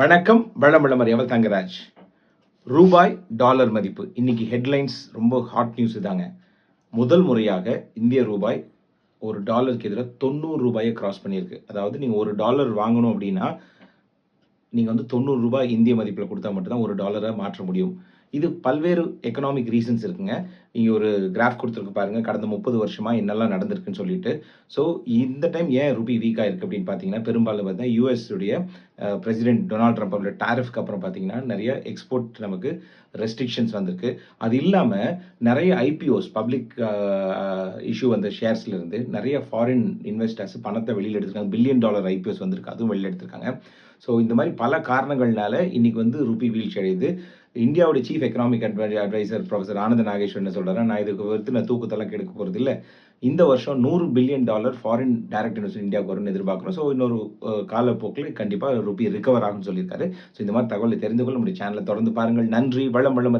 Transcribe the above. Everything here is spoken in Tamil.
வணக்கம் வளமளம் அறியவல் தங்கராஜ். ரூபாய் டாலர் மதிப்பு. இன்னைக்கு ஹெட்லைன்ஸ் ரொம்ப ஹாட் நியூஸ் இதாங்க. முதல் முறையாக இந்திய ரூபாய் ஒரு டாலருக்கு எதிராக தொண்ணூறு ரூபாயை கிராஸ் பண்ணியிருக்கு. அதாவது நீங்கள் ஒரு டாலர் வாங்கணும் அப்படின்னா நீங்கள் வந்து தொண்ணூறு ரூபாய் இந்திய மதிப்பில் கொடுத்தா மட்டும்தான் ஒரு டாலரை மாற்ற முடியும். இது பல்வேறு எக்கனாமிக் ரீசன்ஸ் இருக்குங்க. நீங்கள் ஒரு கிராஃப் கொடுத்துருக்கு பாருங்க. கடந்த முப்பது வருஷமாக என்னெல்லாம் நடந்திருக்குன்னு சொல்லிட்டு. ஸோ இந்த டைம் ஏன் ரூபி வீக்காக இருக்குது அப்படின்னு பார்த்தீங்கன்னா பெரும்பாலும் பார்த்தா யூஎஸ் பிரசிடென்ட் டொனால்ட் ட்ரம்ப் டேரிஃப்க்கு டாரிஃப்க்கு அப்புறம் பார்த்தீங்கன்னா நிறைய எக்ஸ்போர்ட் நமக்கு ரெஸ்ட்ரிக்ஷன்ஸ் வந்திருக்கு. அது இல்லாமல் நிறைய ஐபிஓஸ் பப்ளிக் இஷ்யூ வந்த ஷேர்ஸ்லேருந்து நிறைய ஃபாரின் இன்வெஸ்டர்ஸ் பணத்தை வெளியில் எடுத்திருக்காங்க. பில்லியன் டாலர் ஐபிஓஸ் வந்திருக்கு. அதுவும் வெளியில் எடுத்திருக்காங்க. ஸோ இந்த மாதிரி பல காரணங்கள்னால இன்றைக்கி வந்து ரூபி வீழ்ச்சி அடையுது இந்தியாவோட சீஃப் எக்கனாமிக் அட்வை அட்வைசர் ப்ரொஃபஸர் ஆனந்த நாகேஸ்வர் என்ன சொல்றாரு நான் இதுக்கு வருத்து நான் தூக்கத்தெல்லாம் கெடுக்க போகிறது இல்லை இந்த வருஷம் நூறு billion dollar foreign direct invest இந்தியாவுக்கு வரும்னு எதிர்பார்க்குறோம். ஸோ இன்னொரு காலப்போக்கில் கண்டிப்பாக ருபி ரிகவர் ஆகும்னு சொல்லியிருக்காரு. ஸோ இந்த மாதிரி தகவலை தெரிந்து கொள்ள நம்முடைய சேனலை தொடர்ந்து பாருங்கள். நன்றி வளம் வளம்